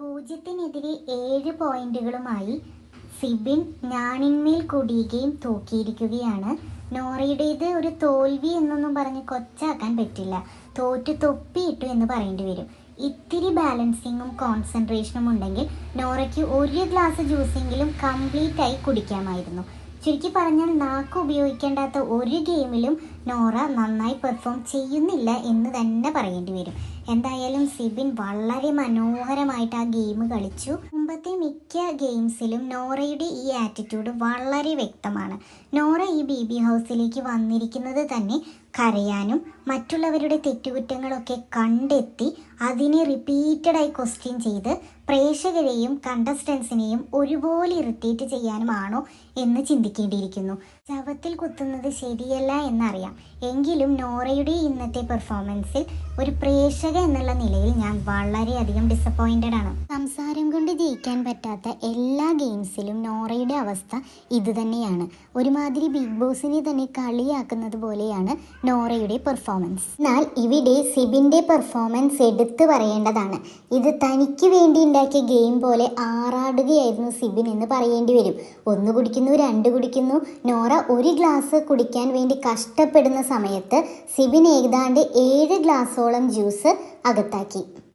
പൂജ്യത്തിനെതിരെ ഏഴ് പോയിന്റുകളുമായി സിബിൻ ഞാണിന്മേൽ കുടിയുകയും തൂക്കിയിരിക്കുകയാണ്. നോറയുടേത് ഒരു തോൽവി എന്നൊന്നും പറഞ്ഞ് കൊച്ചാക്കാൻ പറ്റില്ല. തോറ്റു തൊപ്പിയിട്ടു എന്ന് പറയേണ്ടി വരും. ഇത്തിരി ബാലൻസിങ്ങും കോൺസെൻട്രേഷനും ഉണ്ടെങ്കിൽ നോറയ്ക്ക് ഒരു ഗ്ലാസ് ജ്യൂസെങ്കിലും കംപ്ലീറ്റ് ആയി കുടിക്കാമായിരുന്നു. ചുരുക്കി പറഞ്ഞാൽ നാക്ക് ഉപയോഗിക്കേണ്ടാത്ത ഒരു ഗെയിമിലും നോറ നന്നായി പെർഫോം ചെയ്യുന്നില്ല എന്ന് തന്നെ പറയേണ്ടി വരും. എന്തായാലും സിബിൻ വളരെ മനോഹരമായിട്ട് ആ ഗെയിം കളിച്ചു. മുമ്പത്തെ മിക്ക ഗെയിംസിലും നോറയുടെ ഈ ആറ്റിറ്റ്യൂഡ് വളരെ വ്യക്തമാണ്. നോറ ഈ ബി ബി ഹൗസിലേക്ക് വന്നിരിക്കുന്നത് തന്നെ കരയാനും മറ്റുള്ളവരുടെ തെറ്റുകുറ്റങ്ങളൊക്കെ കണ്ടെത്തി അതിനെ റിപ്പീറ്റഡായി ക്വസ്റ്റ്യൻ ചെയ്ത് പ്രേക്ഷകരെയും കണ്ടസ്റ്റൻസിനെയും ഒരുപോലെ ഇറിറ്റേറ്റ് ചെയ്യാനുമാണോ എന്ന് ചിന്തിക്കേണ്ടിയിരിക്കുന്നു. ശവത്തിൽ കുത്തുന്നത് ശരിയല്ല എന്നറിയാം. എങ്കിലും നോറയുടെ ഇന്നത്തെ പെർഫോമൻസിൽ ഒരു പ്രേക്ഷക എന്നുള്ള നിലയിൽ ഞാൻ വളരെയധികം ഡിസപ്പോയിന്റഡ് ആണ്. സംസാരം കൊണ്ട് ജയിക്കാൻ പറ്റാത്ത എല്ലാ ഗെയിംസിലും നോറയുടെ അവസ്ഥ ഇതുതന്നെയാണ്. ഒരുമാതിരി ബിഗ് ബോസിനെ തന്നെ കളിയാക്കുന്നത് പോലെയാണ് നോറയുടെ പെർഫോമൻസ് എന്നാൽ ഇവിടെ സിബിന്റെ പെർഫോമൻസ് എടുത്തു പറയേണ്ടതാണ്. ഇത് തനിക്ക് വേണ്ടി ഉണ്ടാക്കിയ ഗെയിം പോലെ ആറാടുകയായിരുന്നു സിബിൻ എന്ന് പറയേണ്ടി വരും. ഒന്ന് കുടിക്കുന്നു രണ്ട് കുടിക്കുന്നു. നോറ ഒരു ഗ്ലാസ് കുടിക്കാൻ വേണ്ടി കഷ്ടപ്പെടുന്ന സമയത്ത് സിബിൻ ഏതാണ്ട് ഏഴ് ഗ്ലാസോളം ജ്യൂസ് അകത്താക്കി.